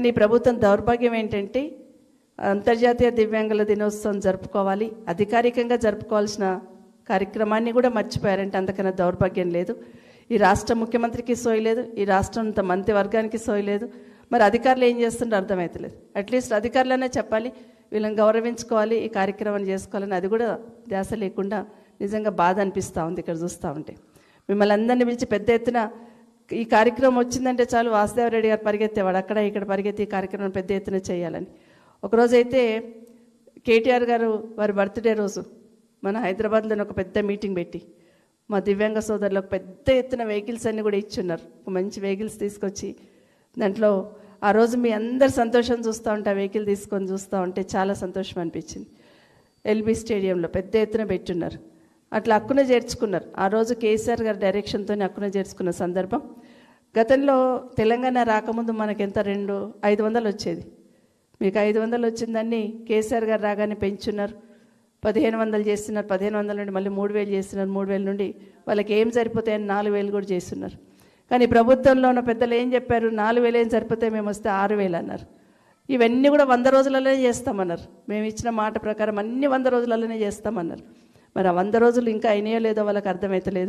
కానీ ప్రభుత్వం దౌర్భాగ్యం ఏంటంటే అంతర్జాతీయ దివ్యాంగుల దినోత్సవం జరుపుకోవాలి. అధికారికంగా జరుపుకోవాల్సిన కార్యక్రమాన్ని కూడా మర్చిపోయారంటే అంతకన్నా దౌర్భాగ్యం లేదు. ఈ రాష్ట్ర ముఖ్యమంత్రికి సోయలేదు ఈ రాష్ట్రం అంత మంత్రివర్గానికి సోయలేదు మరి అధికారులు ఏం చేస్తుంటే అర్థమవుతలేదు అట్లీస్ట్ అధికారులనే చెప్పాలి. వీళ్ళని గౌరవించుకోవాలి. ఈ కార్యక్రమం చేసుకోవాలని అది కూడా ధ్యాస లేకుండా నిజంగా బాధ అనిపిస్తూ ఉంది. ఇక్కడ చూస్తూ ఉంటే మిమ్మల్ని అందరినీ పిలిచి పెద్ద ఎత్తున ఈ కార్యక్రమం వచ్చిందంటే చాలు వాసుదేవరెడ్డి గారు పరిగెత్తేవాడు. అక్కడ ఇక్కడ పరిగెత్తి ఈ కార్యక్రమం పెద్ద ఎత్తున చేయాలని. ఒకరోజైతే కేటీఆర్ గారు వారి బర్త్డే రోజు మన హైదరాబాద్లోనే ఒక పెద్ద మీటింగ్ పెట్టి మా దివ్యాంగ సోదరులకు పెద్ద ఎత్తున వెహికల్స్ అన్నీ కూడా ఇచ్చున్నారు. ఒక మంచి వెహికల్స్ తీసుకొచ్చి దాంట్లో ఆ రోజు మీ అందరు సంతోషం చూస్తూ ఉంటే ఆ వెహికల్ తీసుకొని చూస్తూ ఉంటే చాలా సంతోషం అనిపించింది. ఎల్బీ స్టేడియంలో పెద్ద ఎత్తున పెట్టున్నారు. అట్లా అక్కున చేర్చుకున్నారు. ఆ రోజు కేసీఆర్ గారి డైరెక్షన్తో అక్కున చేర్చుకున్న సందర్భం. గతంలో తెలంగాణ రాకముందు మనకి ఎంత రెండు ఐదు వందలు వచ్చేది. మీకు ఐదు వందలు వచ్చిందని కేసీఆర్ గారు రాగానే పెంచున్నారు. పదిహేను వందలు చేస్తున్నారు. పదిహేను వందల నుండి మళ్ళీ మూడు వేలు చేస్తున్నారు. మూడు వేల నుండి వాళ్ళకి ఏం సరిపోతాయని నాలుగు వేలు కూడా చేస్తున్నారు. కానీ ప్రభుత్వంలో ఉన్న పెద్దలు ఏం చెప్పారు? నాలుగు వేలు ఏం సరిపోతాయి మేము వస్తే ఆరు వేలు అన్నారు. ఇవన్నీ కూడా వంద రోజులలోనే చేస్తామన్నారు. మేము ఇచ్చిన మాట ప్రకారం అన్ని వంద రోజులలోనే చేస్తామన్నారు. మరి ఆ వంద రోజులు ఇంకా అయినాయో లేదో వాళ్ళకి అర్థమవుతలేదు